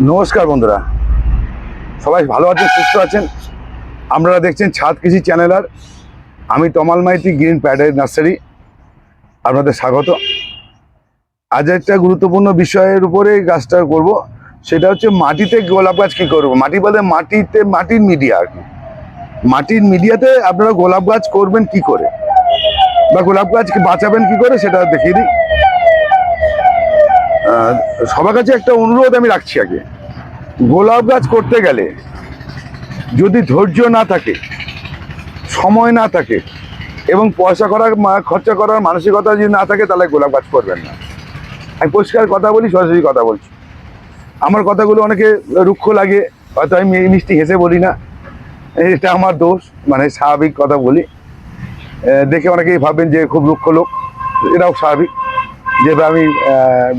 নমস্কার বন্ধুরা। সবাই ভালো আছেন, সুস্থ আছেন? আপনারা দেখছেন ছাদ কৃষি চ্যানেল আর আমি তমাল মাইতি, গ্রিন প্যাডের নার্সারি। আপনাদের স্বাগত। আজ একটা গুরুত্বপূর্ণ বিষয়ের উপরে গাছটা করব। সেটা হচ্ছে মাটিতে গোলাপ গাছ কী করব? মাটি বলে মাটিতে, মাটির মিডিয়া আর কি। মাটির মিডিয়াতে আপনারা গোলাপ গাছ করবেন কি করে? বা গোলাপ গাছ বাঁচাবেন কি করে সেটা দেখিয়ে দিই। সবার কাছে একটা অনুরোধ আমি রাখছি আগে। গোলাপ গাছ করতে গেলে যদি ধৈর্য না থাকে, সময় না থাকে এবং পয়সা করার খরচা করার মানসিকতা যদি না থাকে, তাহলে গোলাপ গাছ করবেন না। আমি পরিষ্কার কথা বলি, সরাসরি কথা বলছি। আমার কথাগুলো অনেকে রুক্ষ লাগে, হয়তো আমি মিষ্টি হেসে বলি না। এটা আমার দোষ মানে স্বাভাবিক কথা বলি। দেখে অনেকেই ভাববেন যে খুব রুক্ষ লোক, এটাও স্বাভাবিক। যেভাবে আমি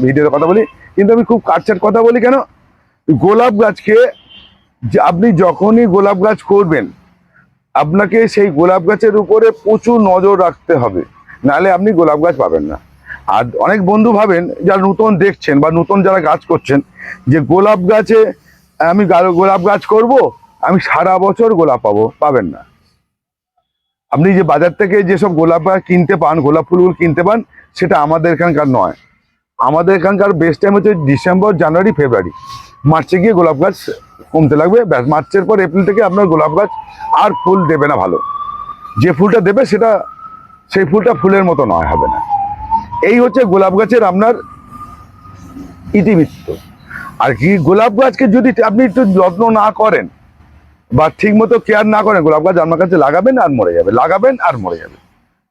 ভিডিওতে কথা বলি, কিন্তু আমি খুব কাটছাট কথা বলি কেন? গোলাপ গাছকে আপনি যখনই গোলাপ গাছ করবেন, আপনাকে সেই গোলাপ গাছের উপরে প্রচুর নজর রাখতে হবে। নাহলে আপনি গোলাপ গাছ পাবেন না। আর অনেক বন্ধু ভাবেন, যারা নতুন দেখছেন বা নতুন যারা গাছ করছেন, যে গোলাপ গাছে আমি গোলাপ গাছ করব, আমি সারা বছর গোলাপ পাবো, পাবেন না। আপনি যে বাজার থেকে যেসব গোলাপ গাছ কিনতে পান, গোলাপ ফুলগুলো কিনতে পান সেটা আমাদের এখানকার নয়। আমাদের এখানকার বেস্ট টাইম হচ্ছে ডিসেম্বর জানুয়ারি ফেব্রুয়ারি মার্চে গিয়ে গোলাপ গাছ কমতে লাগবে, ব্যাস। মার্চের পর এপ্রিল থেকে আপনার গোলাপ গাছ আর ফুল দেবে না ভালো। যে ফুলটা দেবে সেটা, সেই ফুলটা ফুলের মতো নয়, হবে না। এই হচ্ছে গোলাপ গাছের আপনার ইতিবৃত্ত। আর কি গোলাপ গাছকে যদি আপনি একটু যত্ন না করেন বা ঠিক মতো কেয়ার না করেন, গোলাপ গাছ আপনার কাছে লাগাবেন আর মরে যাবে। লাগাবেন আর মরে যাবে।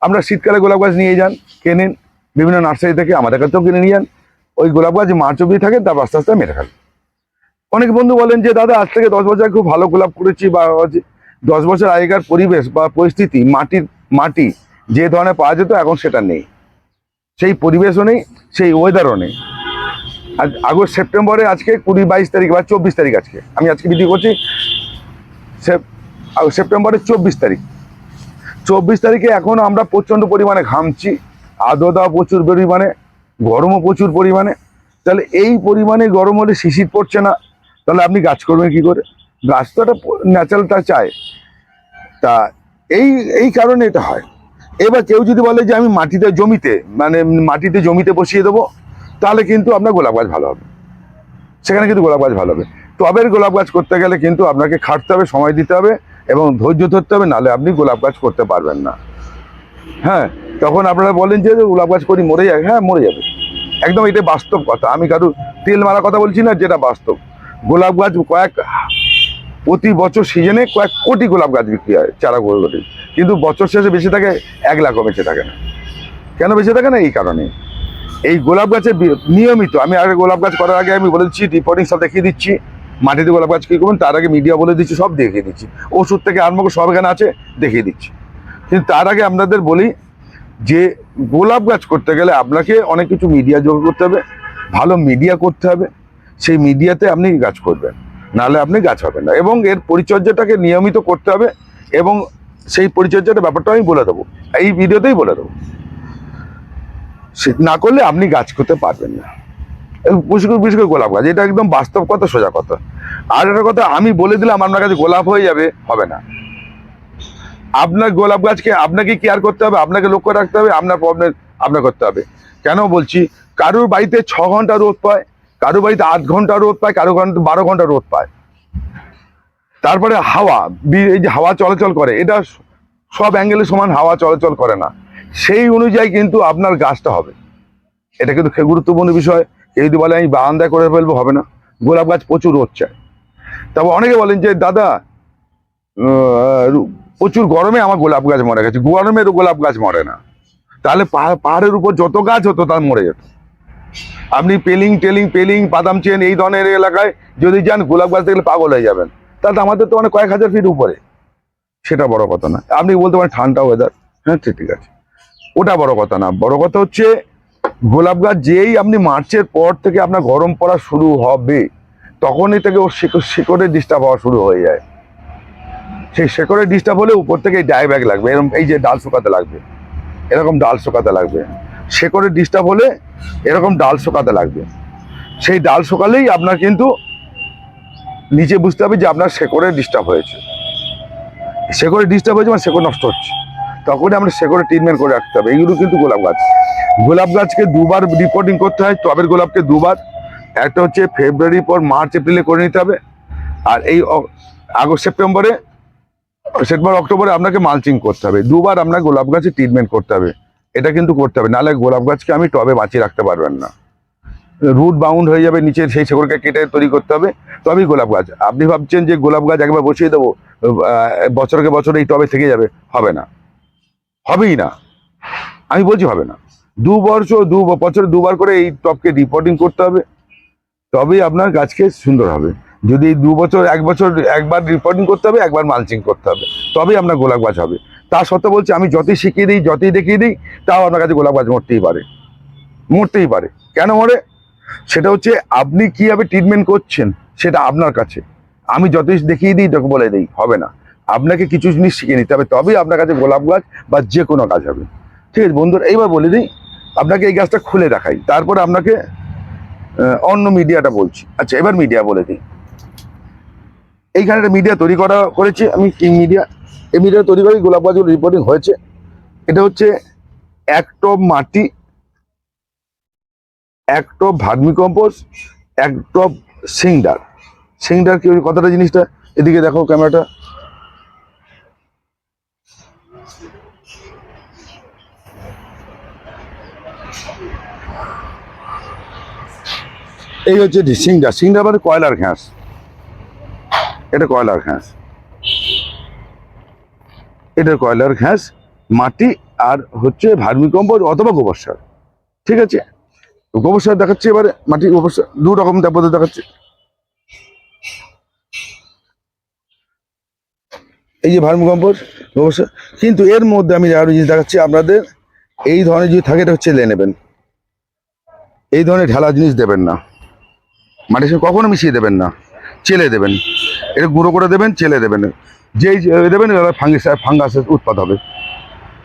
আমরা শীতকালে গোলাপ গাছ নিয়ে যান, কেনেন। বিভিন্ন নার্সারি থেকে আমাদের কাছেও কিনে নিয়ে যান। ওই গোলাপ গাছ মার্চ অব্দি থাকে, তারপর আস্তে আস্তে মেরে ফেলে অনেক বন্ধু বলেন যে, দাদা, আজ থেকে দশ বছর খুব ভালো গোলাপ করেছি বা দশ বছর আগেকার পরিবেশ বা পরিস্থিতি, মাটির, মাটি যে ধরনের পাওয়া যেত, এখন সেটা নেই। সেই পরিবেশও নেই, সেই ওয়েদারও নেই। আজ আগস্ট, সেপ্টেম্বরে আজকে কুড়ি বাইশ তারিখ বা চব্বিশ তারিখ আজকে। আমি আজকে ভিডিও করছি সেপ- সেপ্টেম্বরের চব্বিশ তারিখ। চব্বিশ তারিখে এখন আমরা প্রচণ্ড পরিমাণে ঘামছি। আর্দ্রতা প্রচুর পরিমাণে, গরমও প্রচুর পরিমাণে, তাহলে এই পরিমাণে গরম হলে শিশির পড়ছে না, তাহলে আপনি গাছ করবেন কি করে? গাছ তো একটা ন্যাচারালটা চায়। তা এই এই কারণে এটা হয়। এবার কেউ যদি বলে যে আমি মাটিতে জমিতে মানে মাটিতে জমিতে বসিয়ে দেবো, তাহলে কিন্তু আপনার গোলাপ গাছ ভালো হবে। সেখানে কিন্তু গোলাপ গাছ ভালো হবে। টবের গোলাপ গাছ করতে গেলে কিন্তু আপনাকে খাটতে হবে, সময় দিতে হবে, এবং ধৈর্য ধরতে হবে, নাহলে আপনি গোলাপ গাছ করতে পারবেন না। হ্যাঁ? তখন আপনারা বলেন যে গোলাপ গাছ করি, মরে যাবে। হ্যাঁ মরে যাবে। একদম এটা বাস্তব কথা। আমি কারও তেল মারা কথা বলছি না, যেটা বাস্তব। গোলাপ গাছ কয়েক, প্রতি বছর সিজনে কয়েক কোটি গোলাপ গাছ বিক্রি হয় চারা গোলাপ কিন্তু বছর শেষে বেশি থাকে, এক লাখও বেঁচে থাকে না। কেন বেঁচে থাকে না? এই কারণে। এই গোলাপ গাছে নিয়মিত, আমি আগে গোলাপ গাছ করার আগে আমি বলে দিচ্ছি রিপোর্টিং সব দেখিয়ে দিচ্ছি। মাটিতে গোলাপ গাছ কী করবেন? তার আগে মিডিয়া বলে দিচ্ছি, সব দেখিয়ে দিচ্ছি। ওষুধ থেকে আরম্ভ সব এখানে আছে, দেখিয়ে দিচ্ছি। কিন্তু তার আগে আপনাদের বলি যে গোলাপ গাছ করতে গেলে আপনাকে অনেক কিছু মিডিয়া যোগ করতে হবে, ভালো মিডিয়া করতে হবে, সেই মিডিয়াতে আপনি গাছ করবেন, নাহলে আপনি গাছ হবেন না। এবং এর পরিচর্যাটাকে নিয়মিত করতে হবে এবং সেই পরিচর্যাটা ব্যাপারটা আমি বলে দেবো, এই ভিডিওতেই বলে দেবো। সে না করলে আপনি গাছ করতে পারবেন না। বিশেষ করে বিশেষ করে গোলাপ গাছ, এটা একদম বাস্তব কথা, সোজা কথা। আর একটা কথা, আমি বলে দিলাম আপনার কাছে গোলাপ হয়ে যাবে, হবে না। আপনার গোলাপ গাছকে আপনাকে কেয়ার করতে হবে, আপনাকে লক্ষ্য রাখতে হবে, আপনার প্রবলেম আপনার করতে হবে। কেন বলছি? কারোর বাড়িতে ছ ঘণ্টা রোদ পায়, কারোর বাড়িতে আট ঘণ্টা রোদ পায় কারও ঘণ্টা বারো ঘণ্টা রোদ পায়। তারপরে হাওয়া এই যে হাওয়া চলাচল করে, এটা সব অ্যাঙ্গেলে সমান হাওয়া চলাচল করে না। সেই অনুযায়ী কিন্তু আপনার গাছটা হবে। এটা কিন্তু গুরুত্বপূর্ণ বিষয়। কেউ যদি বলে, আমি বারান্দায় করে ফেলব হবে না। গোলাপ গাছ প্রচুর রোদ চায়। তারপর অনেকে বলেন যে, দাদা প্রচুর গরমে আমার গোলাপ গাছ মরে গেছে। গরমে তো গোলাপ গাছ মরে না। তাহলে পাহাড় পাহাড়ের উপর যত গাছ হতো তার মরে যেত। আপনি পেলিং, টেলিং, পেলিং, বাদাম চেন এই ধরনের এলাকায় যদি যান, গোলাপ গাছ দেখলে পাগল হয়ে যাবেন। তাহলে আমাদের তো মানে কয়েক হাজার ফিট উপরে। সেটা বড় কথা না। আপনি বলতে পারেন ঠান্ডা ওয়েদার হ্যাঁ ঠিক আছে। ওটা বড় কথা না। বড় কথা হচ্ছে, গোলাপ গাছ যেই আপনি মার্চের পর থেকে আপনার গরম পড়া শুরু হবে, তখনই থেকে ওর শিকড় ডিস্টার্ব হওয়া শুরু হয়ে যায়। সেই শেকড়ের ডিস্টার্ব হলে উপর থেকে ডাই ব্যাগ লাগবে। এরকম এই যে ডাল শুকাতে লাগবে। এরকম ডাল শুকাতে লাগবে। শেকড়ের ডিস্টার্ব হলে এরকম ডাল শুকাতে লাগবে। সেই ডাল শুকালেই আপনার কিন্তু নিচে বুঝতে হবে যে আপনার শেকড়ে ডিস্টার্ব হয়েছে। শেকড়ে ডিস্টার্ব হয়েছে মানে শেকড় নষ্ট হচ্ছে। তখনই আমরা শেকড়ে ট্রিটমেন্ট করে রাখতে হবে। এইগুলো কিন্তু গোলাপ গাছ। গোলাপ গাছকে দুবার রিপোর্টিং করতে হয়। টবের গোলাপকে দুবার। একটা হচ্ছে ফেব্রুয়ারি পর মার্চ এপ্রিলে করে নিতে হবে। আর এই আগস্ট সেপ্টেম্বরে সেপ্টেম্বর, অক্টোবরে আপনাকে মালচিং করতে হবে। দুবার আপনার গোলাপ গাছে ট্রিটমেন্ট করতে হবে। এটা কিন্তু করতে হবে। নাহলে গোলাপ গাছকে আমি টবে বাঁচিয়ে রাখতে পারবেন না। রুট বাউন্ড হয়ে যাবে নিচে সেই শেকড়কে কেটে তৈরি করতে হবে। তবেই গোলাপ গাছ। আপনি ভাবছেন যে গোলাপ গাছ একবার বসিয়ে দেবো বছরকে বছর এই টবে থেকে যাবে। হবে না। হবেই না। আমি বলছি হবে না। দু বছর দু বছরে, দুবার করে এই টপকে রিপোর্টিং করতে হবে। তবেই আপনার গাছকে সুন্দর হবে। যদি দু বছর, এক বছর, একবার রিপোর্টিং করতে হবে, একবার মালচিং করতে হবে। তবেই আপনার গোলাপ গাছ হবে। তা সত্ত্বেও বলছি, আমি যতই শিখিয়ে দিই, যতই দেখিয়ে দিই, তাও আপনার কাছে গোলাপ গাছ মরতেই পারে। মরতেই পারে। কেন মরে? সেটা হচ্ছে, আপনি কীভাবে ট্রিটমেন্ট করছেন, সেটা আপনার কাছে। আমি যতই দেখিয়ে দিই, তোকে বলে দিই, হবে না। আপনাকে কিছু জিনিস শিখে নিতে হবে, তবেই আপনার কাছে গোলাপ গাছ বা যে কোনো গাছ হবে। ঠিক আছে, বন্ধুরা, এইবার বলে দিই, আপনাকে এই গাছটা খুলে দেখাই। তারপর আপনাকে অন্য মিডিয়াটা বলছি। আচ্ছা এবার মিডিয়া বলে দিই। এইখানে একটা মিডিয়া তৈরি করা করেছি। আমি কিং মিডিয়া এই মিডিয়া তৈরি করে গোলাপ গাছগুলো রিপোর্টিং হয়েছে। এটা হচ্ছে এক টব মাটি এক ভার্মি কম্পোস্ট এক টব সিংডার সিংডার কি কতটা জিনিসটা? এদিকে দেখো ক্যামেরাটা। এই হচ্ছে সিংডার সিংডার মানে কয়লার ঘাস। এটা কয়লার ঘাস? এটা কয়লার ঘাস, মাটি আর হচ্ছে ভার্মি কম্পোস্ট অথবা গোবর সার। ঠিক আছে? গোবর সার দেখাচ্ছে এবারে, মাটি গোবর সার, দু রকম পদ্ধতি দেখাচ্ছে। এই যে ভার্মি কম্পোস্ট গোবর সার, কিন্তু এর মধ্যে আমি আরও জিনিস দেখাচ্ছি আপনাদের। এই ধরনের যদি থাকে এটা হচ্ছে লে নেবেন। এই ধরনের ঢালা জিনিস দেবেন না। মাটির সঙ্গে কখনো মিশিয়ে দেবেন না। চেলে দেবেন। এটা গুঁড়ো করে দেবেন, চেলে দেবেন। যেই দেবেন ফাঙ্গিস, ফাঙ্গাসের উৎপাদ হবে।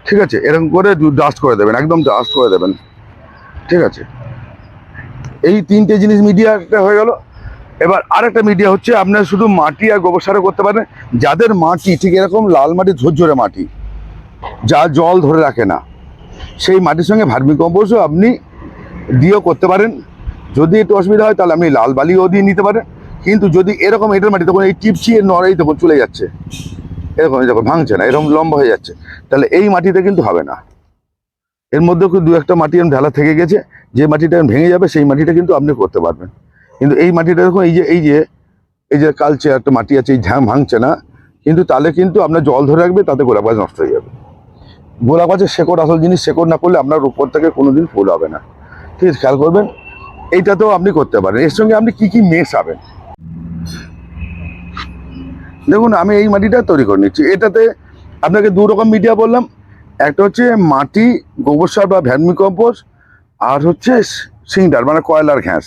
ঠিক আছে? এরকম করে ডাস্ট করে দেবেন, একদম ডাস্ট করে দেবেন। ঠিক আছে? এই তিনটে জিনিস মিডিয়াটা হয়ে গেল। এবার আরেকটা মিডিয়া হচ্ছে, আপনার শুধু মাটি আর গোবর সারে করতে পারেন। যাদের মাটি, ঠিক এরকম লাল মাটি ঝরঝরে মাটি, যা জল ধরে রাখে না, সেই মাটির সঙ্গে ভার্মি কম্পোস্টও আপনি দিয়েও করতে পারেন। যদি একটু অসুবিধা হয়, তাহলে আপনি লাল বালিও দিয়ে নিতে পারেন। কিন্তু যদি এরকম এটার মাটি তখন এই টিপসি নড়াই তখন চলে যাচ্ছে। এরকম দেখো ভাঙছে না, এরকম লম্বা হয়ে যাচ্ছে। তাহলে এই মাটিতে কিন্তু হবে না। এর মধ্যেও কিন্তু দু একটা মাটি এরকম ঢালা থেকে গেছে, যে মাটিটা ভেঙে যাবে, সেই মাটিটা কিন্তু আপনি করতে পারবেন। কিন্তু এই মাটিটা দেখুন, এই যে এই যে এই যে কালচে একটা মাটি আছে, এই ঝ্যাম ভাঙছে না, কিন্তু তাহলে কিন্তু আপনার জল ধরে রাখবে, তাতে গোলাপ গাছ নষ্ট হয়ে যাবে। গোলাপ গাছের শেকড়, আসল জিনিস শেকড় না করলে আপনার উপর থেকে কোনো দিন ফুল হবে না। ঠিক আছে, খেয়াল করবেন, এইটাতেও আপনি করতে পারেন। এর সঙ্গে আপনি কি কি মেশাবেন? দেখুন, আমি এই মাটিটা তৈরি করে নিচ্ছি। এটাতে আপনাকে দু রকম মিডিয়া বললাম। একটা হচ্ছে মাটি, গোবর সার বা ভ্যানমি কম্পোস্ট, আর হচ্ছে সিংডার মানে কয়লার ঘ্যাস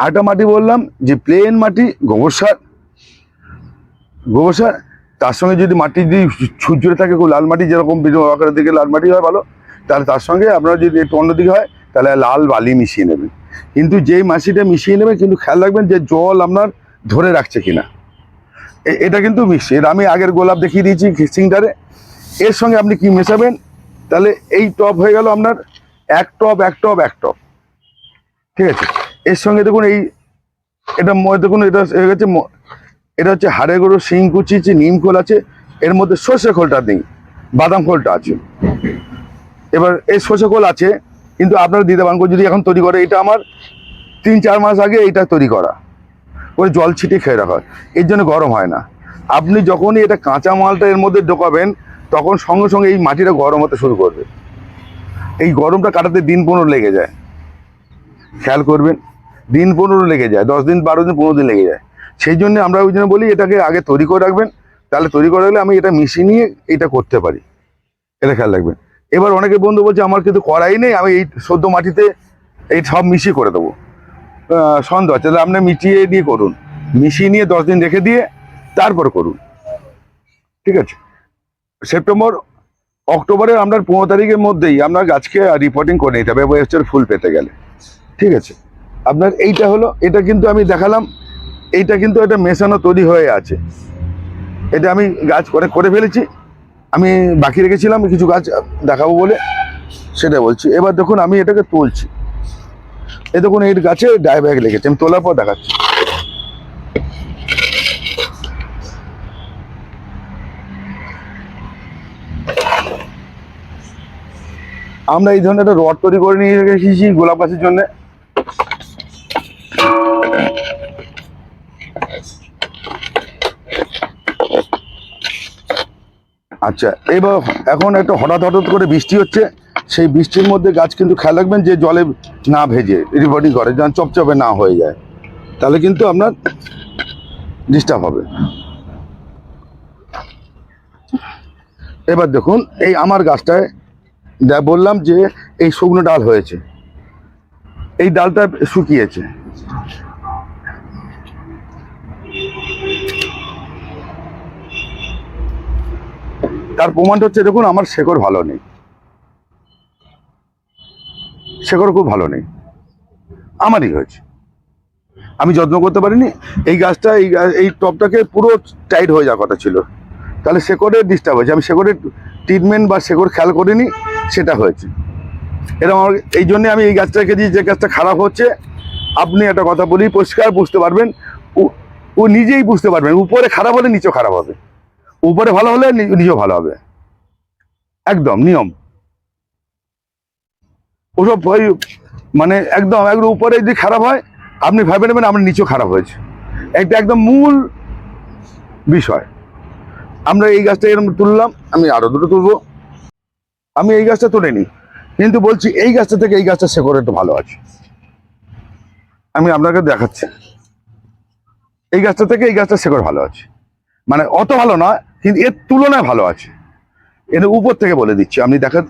আরেকটা মাটি বললাম, যে প্লেন মাটি, গোবর সার। গোবর সার, তার সঙ্গে যদি মাটি যদি ছুজরে থাকে লাল মাটি, যেরকম আকারের দিকে লাল মাটি হয় ভালো, তাহলে তার সঙ্গে আপনার যদি একটু অন্যদিকে হয়, তাহলে লাল বালি মিশিয়ে নেবেন। কিন্তু যেই মাটিটা মিশিয়ে নেবেন, কিন্তু খেয়াল রাখবেন যে জল আপনার ধরে রাখছে কিনা। এটা কিন্তু মিশছে এটা আমি আগের গোলাপ দেখিয়ে দিয়েছি সিংটারে। এর সঙ্গে আপনি কি মেশাবেন? তাহলে এই টপ হয়ে গেল আপনার এক টপ এক টপ এক টপ ঠিক আছে? এর সঙ্গে দেখুন এই, এটা দেখুন এটা হয়ে গেছে এটা হচ্ছে হাড়ে গরু শিং কুচি আছে নিম খোল আছে। এর মধ্যে সর্ষে খোলটা নেই, বাদাম খোলটা আছে। এবার এই সর্ষে খোল আছে, কিন্তু আপনারা দিতে পারেন যদি এখন তৈরি করে, এটা আমার তিন চার মাস আগে এটা তৈরি করা। করে জল ছিটিয়ে খেয়ে রাখা হয়। এর জন্য গরম হয় না। আপনি যখনই এটা কাঁচা মালটা এর মধ্যে ঢোকাবেন, তখন সঙ্গে সঙ্গে এই মাটিটা গরম হতে শুরু করবে। এই গরমটা কাটাতে দিন পনেরো লেগে যায়। খেয়াল করবেন, দিন পনেরো লেগে যায়, দশ দিন, বারো দিন, পনেরো দিন লেগে যায়। সেই জন্য আমরা ওই জন্য বলি, এটাকে আগে তৈরি করে রাখবেন। তাহলে তৈরি করে রাখলে আমি এটা মিশিয়ে নিয়ে এটা করতে পারি। এটা খেয়াল রাখবেন। এবার অনেকে বন্ধু বলছে, আমার কিন্তু করাই নেই, আমি এই সদ্য মাটিতে এই সব মিশিয়ে করে দেবো। সন্দেহ আছে। তাহলে আপনি মিটিয়ে দিয়ে করুন। মিশিয়ে নিয়ে দশ দিন রেখে দিয়ে তারপর করুন। ঠিক আছে? সেপ্টেম্বর অক্টোবরের আপনার পনেরো তারিখের মধ্যেই আপনার গাছকে রিপোর্টিং করে নিতে হবে। বছর ফুল পেতে গেলে। ঠিক আছে? আপনার এইটা হলো, এটা কিন্তু আমি দেখালাম। এইটা কিন্তু একটা মেশানো তৈরি হয়ে আছে। এটা আমি গাছ করে করে ফেলেছি। আমি বাকি রেখেছিলাম, কিছু গাছ দেখাবো বলে। সেটা বলছি। এবার দেখুন, আমি এটাকে তুলছি। এই দেখুন, এই গাছে ডাই ব্যাগ লেগেছে, আমি তোলার পর দেখাচ্ছি। আমরা এই ধরনের একটা রড তৈরি করে নিয়ে রেখেছি গোলাপ গাছের জন্য। আচ্ছা এবার এখন একটা হঠাৎ হঠাৎ করে বৃষ্টি হচ্ছে। সেই বৃষ্টির মধ্যে গাছ কিন্তু খেয়াল রাখবেন যে জলে না ভেজে রিপোর্টিং করে যেন চপচপে না হয়ে যায়, তাহলে কিন্তু আপনার ডিস্টার্ব হবে। এবার দেখুন, এই আমার গাছটায় বললাম যে এই শুকনো ডাল হয়েছে, এই ডালটা শুকিয়েছে। তার প্রমাণটা হচ্ছে, দেখুন, আমার শেকড় ভালো নেই। শেকড় খুব ভালো নেই। আমারই হয়েছে। আমি যত্ন করতে পারিনি, এই গাছটা, এই এই টপটাকে পুরো টাইট হয়ে যাওয়ার কথা ছিল। তাহলে শেকড়ে ডিস্টার্ব হয়েছে। আমি শেকড়ের ট্রিটমেন্ট বা শেকড় খেয়াল করিনি, সেটা হয়েছে। এরকম আমার এই জন্যে আমি এই গাছটাকে দিয়ে যে গাছটা খারাপ হচ্ছে, আপনি একটা কথা বলি, পরিষ্কার বুঝতে পারবেন। ও- নিজেই বুঝতে পারবেন উপরে খারাপ হলে নিচেও খারাপ হবে। উপরে ভালো হলে নি- নিচেও ভালো হবে। একদম, নিয়ম। ওসব ওই মানে একদম একদম উপরে যদি খারাপ হয়, আপনি ভাবে নেবেন আপনার নিচেও খারাপ হয়েছে। এটা একদম মূল বিষয়। আমরা এই গাছটা এরকম তুললাম, আমি আরও দুটো তুলবো। আমি এই গাছটা তুলে নিই কিন্তু বলছি এই গাছটা থেকে এই গাছটা শেকড় একটু ভালো আছে। আমি আপনাকে দেখাচ্ছি। এই গাছটা থেকে এই গাছটা শেকড় ভালো আছে। মানে অত ভালো নয় কিন্তু এর তুলনায় ভালো আছে। এটা উপর থেকে বলে দিচ্ছি, আমি দেখা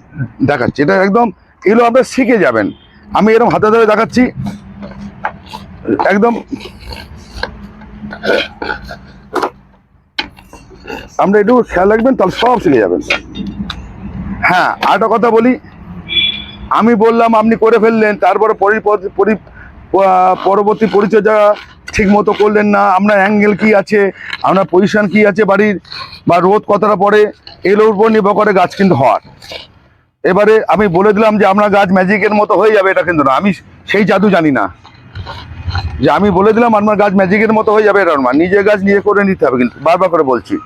দেখাচ্ছি। এটা একদম এগুলো আপনার শিখে যাবেন। আমি এরকম হাতে ধরে দেখাচ্ছি। একদম। আমরা একটু খেয়াল রাখবেন, তাহলে সব শিখে যাবেন। হ্যাঁ আর একটা কথা বলি। আমি বললাম, আপনি করে ফেললেন, তারপরে পরি- পরি- পরবর্তী পরিচর্যা ঠিক মতো করলেন না। আপনার অ্যাঙ্গেল কি আছে? আপনার পজিশন কি আছে বাড়ির? বা রোদ কতটা পড়ে? এগুলোর উপর নির্ভর করে গাছ কিন্তু হওয়ার। এবারে আমি বলে দিলাম যে আমরা গাছ ম্যাজিকের মতো হয়ে যাবে, এটা কিন্তু না। আমি সেই জাদু জানি না। যে আমি বলে দিলাম আমার গাছ ম্যাজিকের মতো হয়ে যাবে, এটা না। নিজের গাছ নিজে করে নিতে হবে কিন্তু, বারবার করে বলছি।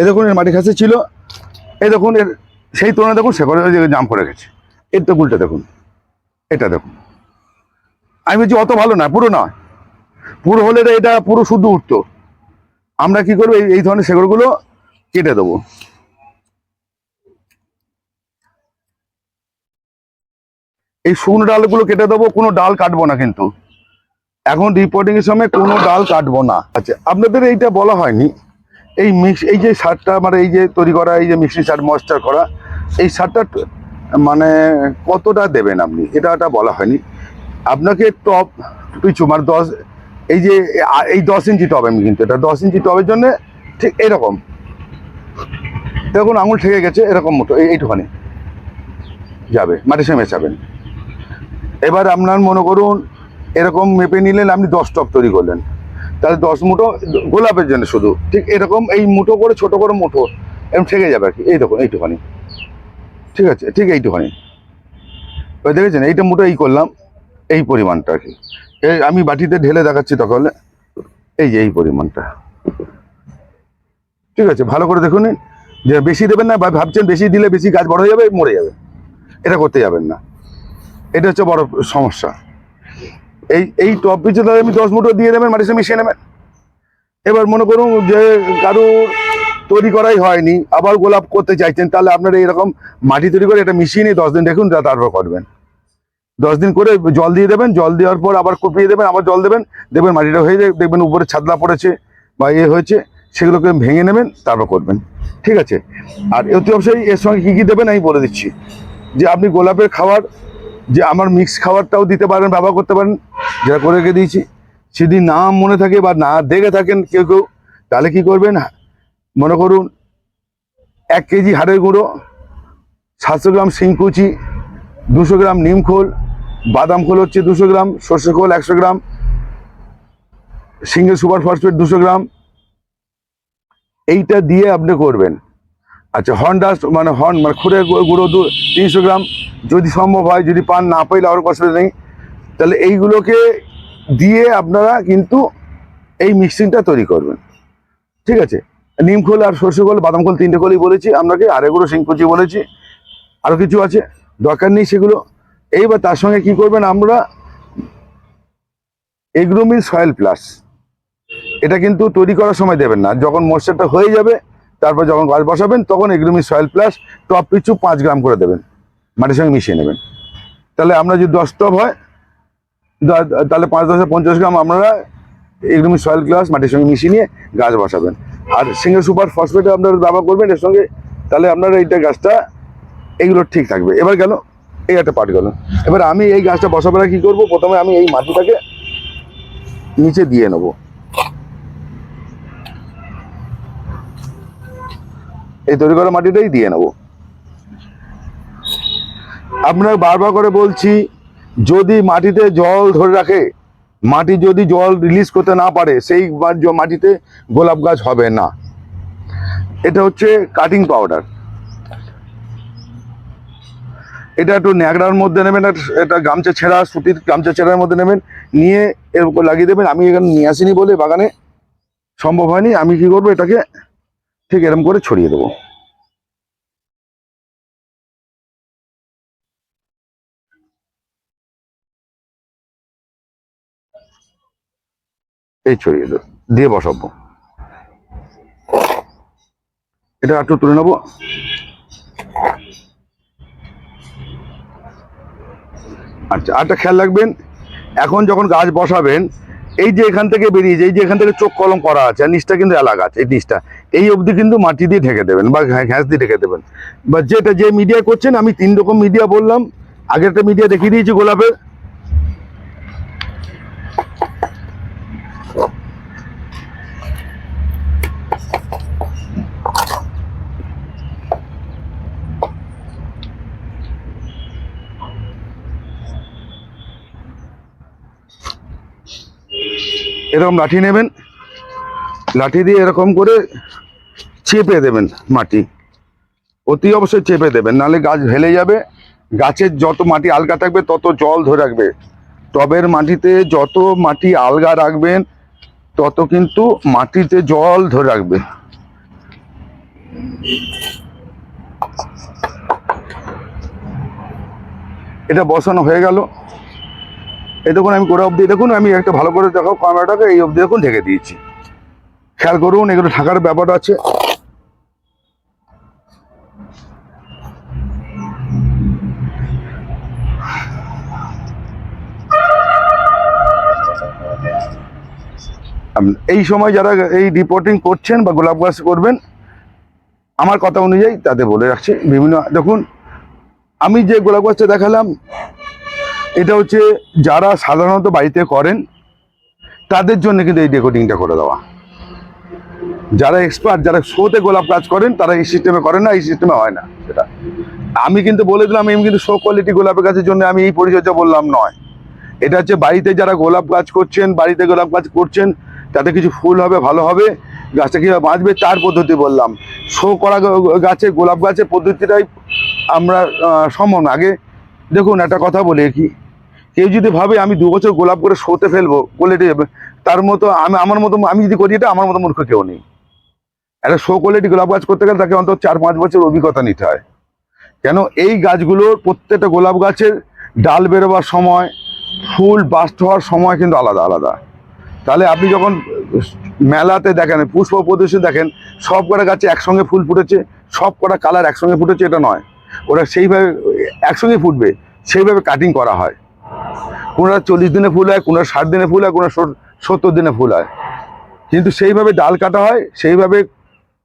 এ দেখুন, এর মাটি খাসে ছিল। এ দেখুন, এর সেই তুলনায় দেখুন সেখানে জাম পড়ে গেছে। এর তো গুলটা দেখুন। এটা দেখুন। আমি বলছি, অত ভালো না, পুরো নয়। পুরো হলে এটা পুরো শুদ্ধ উঠতো। আমরা কি করব? এই- ধরনের শেকড়গুলো কেটে দেবো। এই শুকনো ডালগুলো কেটে দেবো, কোনো ডাল কাটবো না কিন্তু। এখন রিপোর্টিং এর সময় কোনো ডাল কাটবো না। আচ্ছা আপনাদের এইটা বলা হয়নি। এই মিক্স এই যে সারটা মানে এই যে তৈরি করা, এই যে মিক্সি সার ময়েশ্চার করা, এই সারটা মানে কতটা দেবেন আপনি? এটা একটা বলা হয়নি। আপনাকে টপ পিছু মানে দশ, এই যে এই দশ ইঞ্চি টব আমি কিন্তু এটা দশ ইঞ্চি টবের জন্য ঠিক এরকম। দেখুন, আঙুল ঠেকে গেছে, এরকম মতো, এই, এইটুখানি যাবে মাটির সঙ্গে মেশাবেন এবার আপনার মনে করুন, এরকম মেপে নিলেন, আপনি দশ টপ তৈরি করলেন। তাহলে দশ মুঠো গোলাপের জন্য শুধু। ঠিক এরকম এই মুঠো করে, ছোট করে মুঠো এরকম ঠেকে যাবে আর কি। এই দেখুন, এইটুখানি। ঠিক আছে, ঠিক এইটুখানি। ওই দেখেছেন? এইটা মুঠো এই করলাম, এই পরিমাণটা আর কি। এই আমি বাটিতে ঢেলে দেখাচ্ছি তখন এই যে এই পরিমাণটা। ঠিক আছে, ভালো করে দেখুন। যে বেশি দেবেন না বা ভাবছেন বেশি দিলে বেশি গাছ বড় হয়ে যাবে, মরে যাবে। এটা করতে যাবেন না। এটা হচ্ছে বড় সমস্যা। এই এই টপ পিছু তাহলে আমি দশ মুঠো দিয়ে দেবেন, মাটির সঙ্গে মিশিয়ে নেবেন। এবার মনে করুন যে কারোর তৈরি করাই হয়নি, আবার গোলাপ করতে চাইছেন, তাহলে আপনারা এরকম মাটি তৈরি করে এটা মিশিয়ে নিয়ে দশ দিন দেখুন তারপর করবেন। দশ দিন করে জল দিয়ে দেবেন, জল দেওয়ার পর আবার কুপিয়ে দেবেন, আবার জল দেবেন, দেখবেন মাটিটা হয়ে যায়, দেখবেন উপরে ছাদলা পড়েছে বা ইয়ে হয়েছে, সেগুলোকে ভেঙে নেবেন, তারপর করবেন। ঠিক আছে? আর অতি অবশ্যই এর সঙ্গে কী কী দেবেন আমি বলে দিচ্ছি। যে আপনি গোলাপের খাবার যে আমার মিক্স খাবারটাও দিতে পারেন, ব্যবহার করতে পারেন, যেটা করে রেখে দিয়েছি। যদি না মনে থাকে বা না দেখে থাকেন কেউ কেউ, তাহলে কি করবেন? মনে করুন, এক কেজি হাড়ের গুঁড়ো, সাতশো গ্রাম শিংকুচি দুশো গ্রাম নিমখোল বাদাম খোল হচ্ছে দুশো গ্রাম, সর্ষে খোল একশো গ্রাম সিঙ্গেল সুপার ফসফেট দুশো গ্রাম। এইটা দিয়ে আপনি করবেন। আচ্ছা হর্ন ডাস্ট মানে হর্ন মানে খুঁড়ে গুঁড়ো দু তিনশো গ্রাম যদি সম্ভব হয়, যদি পান, না পাইলে আর কষ্ট নেই। তাহলে এইগুলোকে দিয়ে আপনারা কিন্তু এই মিক্সিংটা তৈরি করবেন। ঠিক আছে? নিমখোল আর সর্ষে খোল, বাদাম খোল তিনটে খোলই বলেছি, আপনাকে আর এগুলো সিংকুচি বলেছি আরও কিছু আছে, দরকার নেই সেগুলো। এইবার তার সঙ্গে কি করবেন আমরা? Agromin soil plus. এটা কিন্তু তৈরি করার সময় দেবেন না, যখন মশলাটা হয়ে যাবে তারপর যখন গাছ বসাবেন, তখন এগ্রোমিন সয়েল প্লাস টপ পিছু পাঁচ গ্রাম করে দেবেন। মাটির সঙ্গে মিশিয়ে নেবেন। তাহলে আমরা যদি দশ টপ হয় তাহলে পাঁচ দশে পঞ্চাশ গ্রাম আপনারা এগ্রোমিন সয়েল প্লাস মাটির সঙ্গে মিশিয়ে নিয়ে গাছ বসাবেন। আর সিঙ্গেল সুপার ফসফেট আপনারা ব্যবহার করবেন, এর সঙ্গে তাহলে আপনারা এইটা গাছটা এইগুলো ঠিক থাকবে। এবার গেল, এই একটা পার্ট গেল। এবার আমি এই গাছটা বসাবার কি করব? প্রথমে আমি এই মাটিটাকে নিচে দিয়ে নেব। এই তৈরি করা মাটিটাই দিয়ে নেব। আপনার বারবার করে বলছি, যদি মাটিতে জল ধরে রাখে, মাটি যদি জল রিলিজ করতে না পারে, সেই মাটিতে গোলাপ গাছ হবে না। এটা হচ্ছে কাটিং পাউডার এটা একটু ন্যাকড়ার মধ্যে নেবেন এটা গামছা ছেঁড়া, সুতির গামছা ছেঁড়ার মধ্যে নেবেন, নিয়ে এর লাগিয়ে দেবেন। আমি এখানে নিয়ে আসিনি বলে বাগানে সম্ভব হয়নি। আমি কি করব এটাকে ঠিক এরম করে ছড়িয়ে দেবো। এই ছড়িয়ে দেবো দিয়ে বসাবো। এটা একটু তুলে নেব। আচ্ছা আরেকটা খেয়াল রাখবেন, এখন যখন গাছ বসাবেন এই যে এখান থেকে বেরিয়েছে, এই যে এখান থেকে চোখ কলম করা আছে, আর নিচটা কিন্তু এলাকা আছে, এই নিচটা। এই অবধি কিন্তু মাটি দিয়ে ঢেকে দেবেন বা ঘ্যাঁস দিয়ে ঢেকে দেবেন। বা যেটা যে মিডিয়া করছেন, আমি তিন রকম মিডিয়া বললাম। আগেরটা মিডিয়া দেখিয়ে দিয়েছি গোলাপের। এরকম লাঠি নেবেন, লাঠি দিয়ে এরকম করে চেপে দেবেন মাটি। অতি অবশ্যই চেপে দেবেন, নাহলে গাছ হেলে যাবে। গাছের যত মাটি আলগা থাকবে, তত জল ধরে রাখবে। টবের মাটিতে যত মাটি আলগা রাখবেন, তত কিন্তু মাটিতে জল ধরে রাখবে। এটা বসানো হয়ে গেল। এই দেখুন, আমি গোড়া অবধি দেখুন, আমি একটা ভালো করে দেখো ক্যামেরাটাকে, এই অবধি দেখুন, ঢেকে দিয়েছি। খেয়াল করুন, এগুলো ঢাকার ব্যাপার আছে। এই সময় যারা এই রিপোর্টিং করছেন বা গোলাপ গাছ করবেন, আমার কথা অনুযায়ী তাদের বলে রাখছি। বিভিন্ন, দেখুন, আমি যে গোলাপ গাছটা দেখালাম এটা হচ্ছে যারা সাধারণত বাড়িতে করেন, তাদের জন্য কিন্তু এই রেকর্ডিংটা করে দেওয়া। যারা এক্সপার্ট যারা শোতে গোলাপ কাজ করেন, তারা এই সিস্টেমে করেন না, এই সিস্টেমে হয় না সেটা। আমি কিন্তু বলে দিলাম, আমি কিন্তু শো কোয়ালিটি গোলাপের গাছের জন্য আমি এই পরিচর্যা বললাম নয়। এটা হচ্ছে বাড়িতে যারা গোলাপ গাছ করছেন, বাড়িতে গোলাপ গাছ করছেন তাতে কিছু ফুল হবে, ভালো হবে, গাছটা কীভাবে বাঁচবে তার পদ্ধতি বললাম। শো করা গাছে, গোলাপ গাছের পদ্ধতিটাই আমরা সম্ভব আগে দেখুন, একটা কথা বলি কি কেউ যদি ভাবে আমি দু বছর গোলাপ করে শোতে ফেলব কোয়ালিটি তার মতো আমি আমার মতো আমি যদি করি এটা, আমার মতো মূর্খ কেউ নেই। একটা শো কোয়ালিটি গোলাপ গাছ করতে গেলে তাকে অন্তত চার পাঁচ বছর অভিজ্ঞতা নিতে হয়। কেন? এই গাছগুলোর প্রত্যেকটা গোলাপ গাছের ডাল বেরোবার সময়, ফুল বাস্ট হওয়ার সময় কিন্তু আলাদা আলাদা। তাহলে আপনি যখন মেলাতে দেখেন, পুষ্প প্রদর্শনী দেখেন, সব কটা গাছে একসঙ্গে ফুল ফুটেছে, সব কটা কালার একসঙ্গে ফুটেছে, এটা নয়। ওরা সেইভাবে একসঙ্গে ফুটবে, সেইভাবে কাটিং করা হয়। কোনোটা চল্লিশ দিনে ফুল হয়, কোনোটা ষাট দিনে ফুল হয় কোনো সত্তর দিনে ফুল হয়। কিন্তু সেইভাবে ডাল কাটা হয়, সেইভাবে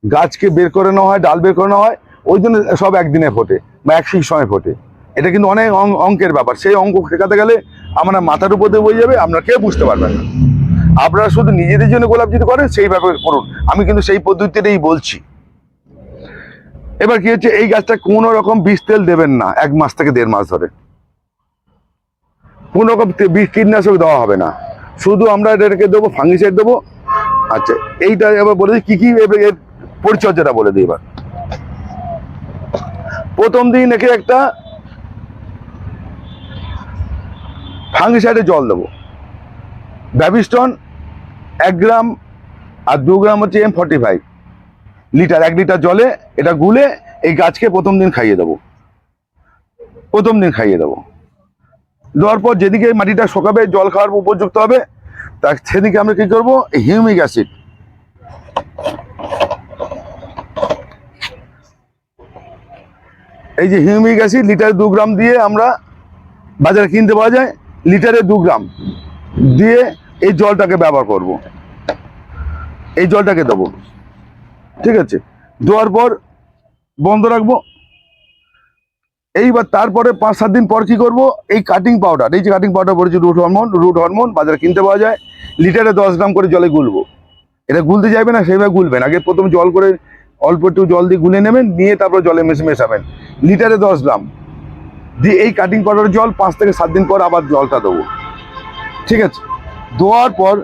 গাছকে বের করে নেওয়া হয়, ডাল বের করে নেওয়া হয়, ওই জন্য সব একদিনে ফোটে বা একই সময় ফোটে। এটা কিন্তু অনেক অঙ্কের ব্যাপার। সেই অঙ্ক শেখাতে গেলে আমরা মাথার উপর দিয়ে বয়ে যাবে, আমরা কেউ বুঝতে পারবেন না। আপনারা শুধু নিজেদের জন্য গোলাপ যদি করেন, সেইভাবে করুন। আমি কিন্তু সেই পদ্ধতিতেই বলছি। এবার কি হচ্ছে, এই গাছটা কোনো রকম বিষ তেল দেবেন না, এক মাস থেকে দেড় মাস ধরে। কোনো রকম বিষ কীটনাশক দেওয়া হবে না। শুধু আমরা এটাকে দেবো ফাঙ্গিসাইড দেবো। আচ্ছা এইটা এবার বলে দিই, কি কি এর পরিচর্যাটা বলে দিই এবার। প্রথম দিন একে একটা ফাঙ্গিসাইডে জল দেবো। ব্যাবিস্টন এক গ্রাম আর দু গ্রাম হচ্ছে এম ফর্টি ফাইভ লিটার, এক লিটার জলে এটা গুলে এই গাছকে প্রথম দিন খাইয়ে দেবো। প্রথম দিন খাইয়ে দেবো। দেওয়ার পর যেদিকে মাটিটা শোকাবে, জল খাওয়ার উপযুক্ত হবে তা সেদিকে আমরা কি করব? Humic acid. এই যে হিউমিক অ্যাসিড, লিটারে দু গ্রাম দিয়ে আমরা বাজারে কিনতে পাওয়া যায়, লিটারে দু গ্রাম দিয়ে এই জলটাকে ব্যবহার করব। এই জলটাকে দেবো। ঠিক আছে? দেওয়ার পর বন্ধ রাখব। এইবার তারপরে পাঁচ সাত দিন পর কি করব? এই কাটিং পাউডার এই যে কাটিং পাউডার বলেছি রুট হরমোন রুট হরমোন বাজারে কিনতে পাওয়া যায়। লিটারে দশ গ্রাম করে জলে গুলবো। এটা গুলতে যাবে না সেইভাবে গুলবেন। আগে প্রথম জল করে অল্প একটু জল দিয়ে গুলে নেবেন, নিয়ে তারপর জলে মেশে মেশাবেন। লিটারে দশ গ্রাম। দিয়ে এই কাটিং পাউডারের জল পাঁচ থেকে সাত দিন পর আবার জলটা দেবো। ঠিক আছে? দেওয়ার পর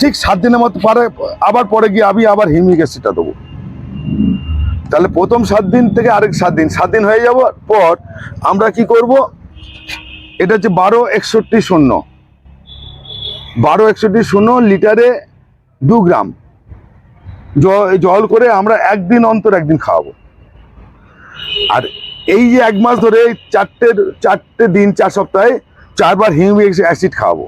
ঠিক সাত দিনের মতো পরে আবার পরে গিয়ে আমি আবার হিউমিক অ্যাসিডটা দেবো। তাহলে প্রথম সাত দিন থেকে আরেক সাত দিন। সাত দিন হয়ে যাওয়ার পর আমরা কি করব? এটা হচ্ছে বারো একষট্টি শূন্য। বারো একষট্টি শূন্য লিটারে দু গ্রাম। জল করে আমরা একদিন অন্তর একদিন খাওয়াবো। আর এই যে এক মাস ধরে চারটে চারটে দিন, চার সপ্তাহে চারবার হিউমিক অ্যাসিড খাওয়াবো।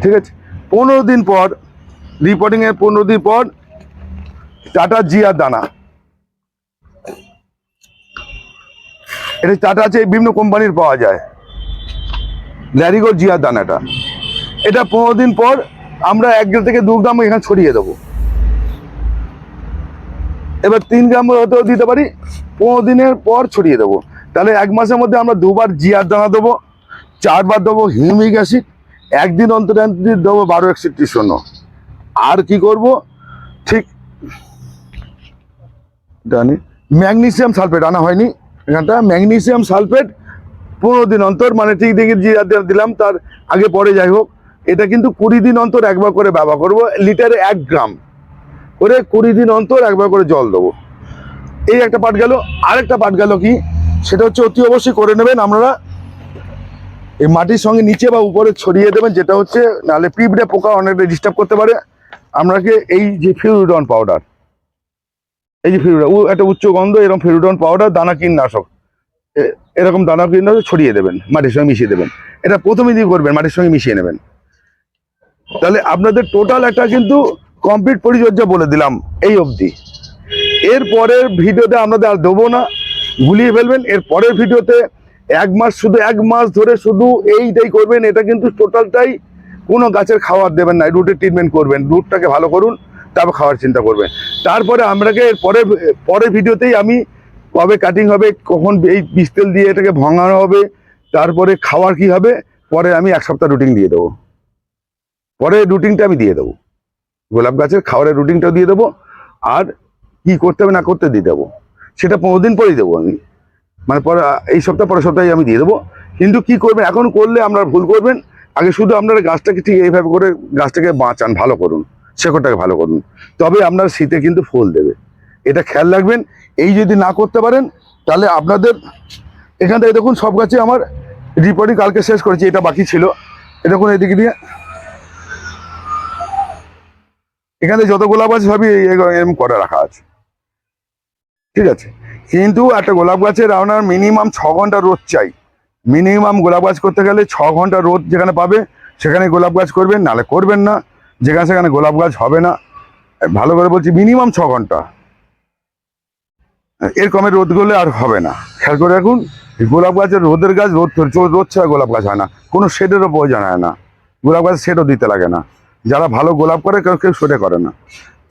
ঠিক আছে? পনেরো দিন পর রিপোর্টিংয়ের পনেরো দিন পর টাটা জিয়ার দানা। এটা টাটা আছে বিভিন্ন কোম্পানির পাওয়া যায়। ল্যারিগো জিয়ার দানাটা। এটা পনেরো দিন পর আমরা এক গ্রাম থেকে দু গ্রাম এখানে ছড়িয়ে দেবো। এবার তিন গ্রাম হতেও দিতে পারি, পনেরো দিনের পর ছড়িয়ে দেবো। তাহলে এক মাসের মধ্যে আমরা দুবার জিয়ার দানা দেবো, চারবার দেবো হিউমিক অ্যাসিড, একদিন অন্তর অন্তর দেবো বারো একষট্টি শূন্য। আর কি করব? ঠিক জানি। ম্যাগনেসিয়াম সালফেট আনা হয়নি এখানটা। ম্যাগনেসিয়াম সালফেট পনেরো দিন অন্তর মানে ঠিক দেখে দিয়ে দিলাম, তার আগে পরে যাই হোক। এটা কিন্তু কুড়ি দিন অন্তর একবার করে ব্যবহার করব, লিটারে এক গ্রাম। করে কুড়ি দিন অন্তর একবার করে জল দেবো। এই একটা পাট গেল। আরেকটা পাট গেল কি? সেটা হচ্ছে অতি অবশ্যই করে নেবেন আপনারা। এই মাটির সঙ্গে নিচে বা উপরে ছড়িয়ে দেবেন, যেটা হচ্ছে নাহলে পিঁপড়ে পোকা অনেকটা ডিস্টার্ব করতে পারে। আপনাকে এই যে ফিউরিডন পাউডার এই যে ফিরুডন ও একটা উচ্চ গন্ধ, এরকম ফেরুডন পাউডার দানা কীটনাশক। এরকম দানা কীটনাশক ছড়িয়ে দেবেন, মাটির সঙ্গে মিশিয়ে দেবেন। এটা প্রথমে দিয়ে করবেন, মাটির সঙ্গে মিশিয়ে নেবেন। তাহলে আপনাদের টোটাল একটা কিন্তু কমপ্লিট পরিচর্যা বলে দিলাম এই অবধি। এর পরের ভিডিওতে আপনাদের আর দেবো না, গুলিয়ে ফেলবেন। এর পরের ভিডিওতে এক মাস, শুধু এক মাস ধরে শুধু এইটাই করবেন, এটা কিন্তু টোটালটাই কোনো গাছের খাবার দেবেন না, রুটের ট্রিটমেন্ট করবেন, রুটটাকে ভালো করুন। তারপর খাওয়ার চিন্তা করবেন তারপরে আমরাকে পরে, পরের ভিডিওতেই আমি কবে কাটিং হবে, কখন এই বীজ তেল দিয়ে এটাকে ভাঙানো হবে, তারপরে খাওয়ার কি হবে, পরে আমি এক সপ্তাহ রুটিন দিয়ে দেবো। পরে রুটিনটা আমি দিয়ে দেবো। গোলাপ গাছের খাওয়ারের রুটিনটাও দিয়ে দেবো, আর কি করতে হবে না করতে দিয়ে দেবো। সেটা পনেরো দিন পরেই দেবো আমি। মানে পরে, এই সপ্তাহ পরের সপ্তাহে আমি দিয়ে দেবো। কিন্তু কি করবেন, এখন করলে আপনারা ভুল করবেন। আগে শুধু আপনারা গাছটাকে ঠিক এইভাবে করে গাছটাকে বাঁচান, ভালো করুন। শেকড়টাকে ভালো করুন। তবে আপনার শীতে কিন্তু ফুল দেবে। এটা খেয়াল রাখবেন, এই যদি না করতে পারেন, তাহলে আপনাদের এখান থেকে দেখুন, সব গাছে আমার রিপোর্টিং কালকে শেষ করেছি, এটা বাকি ছিল। দেখুন এদিকে দিয়ে। এখানে যত গোলাপ আছে সবই এরকম করে রাখা আছে। ঠিক আছে? কিন্তু একটা গোলাপ গাছের আপনার মিনিমাম ছ ঘণ্টা রোদ চাই। মিনিমাম গোলাপ গাছ করতে গেলে ছ ঘণ্টা রোদ যেখানে পাবে, সেখানে গোলাপ গাছ করবেন নালে করবেন না। যেখানে সেখানে গোলাপ গাছ হবে না, ভালো করে বলছি মিনিমাম ছ ঘণ্টা। এর কমে রোদ করলে আর হবে না। খেয়াল করে রাখুন গোলাপ গাছের রোদের গাছ রোদ রোদ ছাড়া গোলাপ গাছ হয় না। কোনো শেডেরও প্রয়োজন হয় না। গোলাপ গাছ শেডও দিতে লাগে না। যারা ভালো গোলাপ করে, কেউ কেউ শেডে করে না।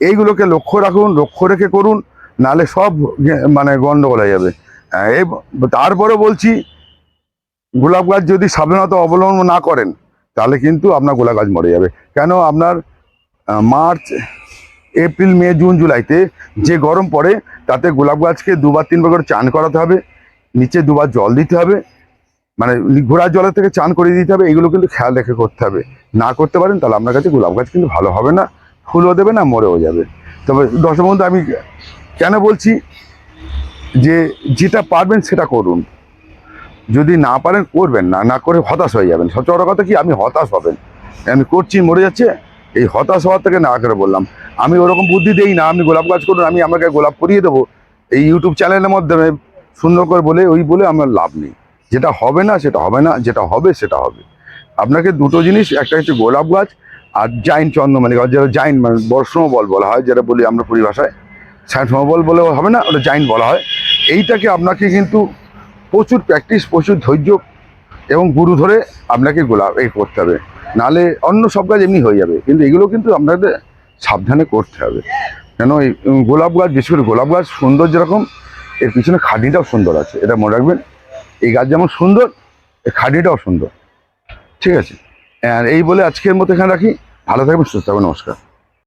এইগুলোকে লক্ষ্য রাখুন, লক্ষ্য রেখে করুন নালে সব মানে গন্ডগোল হয়ে যাবে। তারপরে বলছি, গোলাপ গাছ যদি সাবধানতা অবলম্বন না করেন তাহলে কিন্তু আপনার গোলা গাছ মরে যাবে। কেন? আপনার মার্চ, এপ্রিল, মে, জুন, জুলাইতে যে গরম পড়ে, তাতে গোলাপ গাছকে দুবার, তিনবার করে চান করাতে হবে, নিচে দুবার জল দিতে হবে মানে ঘোড়ার জলের থেকে চান করে দিতে হবে, এগুলো কিন্তু খেয়াল রেখে করতে হবে। না করতে পারেন, তাহলে আপনার কাছে গোলাপ গাছ কিন্তু ভালো হবে না, ফুলও দেবে না, মরেও যাবে। তবে দর্শক বন্ধু, আমি কেন বলছি যে যেটা পারবেন সেটা করুন। যদি না পারেন, করবেন না। না করে হতাশ হয়ে যাবেন। সচরাচর কথা কি? আমি হতাশ হবেন। আমি করছি, মরে যাচ্ছে। এই হতাশ হওয়ার থেকে না করে বললাম। আমি ওরকম বুদ্ধি দেই না আপনি গোলাপ গাছ করুন, আমি আমাকে গোলাপ করিয়ে দেবো। এই ইউটিউব চ্যানেলের মাধ্যমে সুন্দর করে বলে, ওই বলে আমার লাভ নেই। যেটা হবে না, সেটা হবে না। যেটা হবে, সেটা হবে। আপনাকে দুটো জিনিস, একটা হচ্ছে গোলাপ গাছ আর জাইন চন্দ্রমালি গাছ। যেটা জাইন মানে বর্ষমবল বলা হয়, যেটা বলি আমরা পরিভাষায় স্যান্সমবল বলে হবে না, ওটা জাইন বলা হয়। এইটাকে আপনাকে কিন্তু প্রচুর প্র্যাকটিস প্রচুর ধৈর্য এবং গুরু ধরে আপনাকে গোলাপ এই করতে হবে। নালে অন্য সব কাজ এমনি হয়ে যাবে। কিন্তু এগুলো কিন্তু আপনাদের সাবধানে করতে হবে। কেন এই গোলাপ গাছ, বিশেষ করে গোলাপ গাছ সুন্দর যেরকম, এর পিছনে খাটনিটাও সুন্দর আছে। এটা মনে রাখবেন, এই গাছ যেমন সুন্দর এই খাটনিটাও সুন্দর। ঠিক আছে? আর এই বলে আজকের মতো এখানে রাখি। ভালো থাকবেন, সুস্থ থাকবেন, নমস্কার।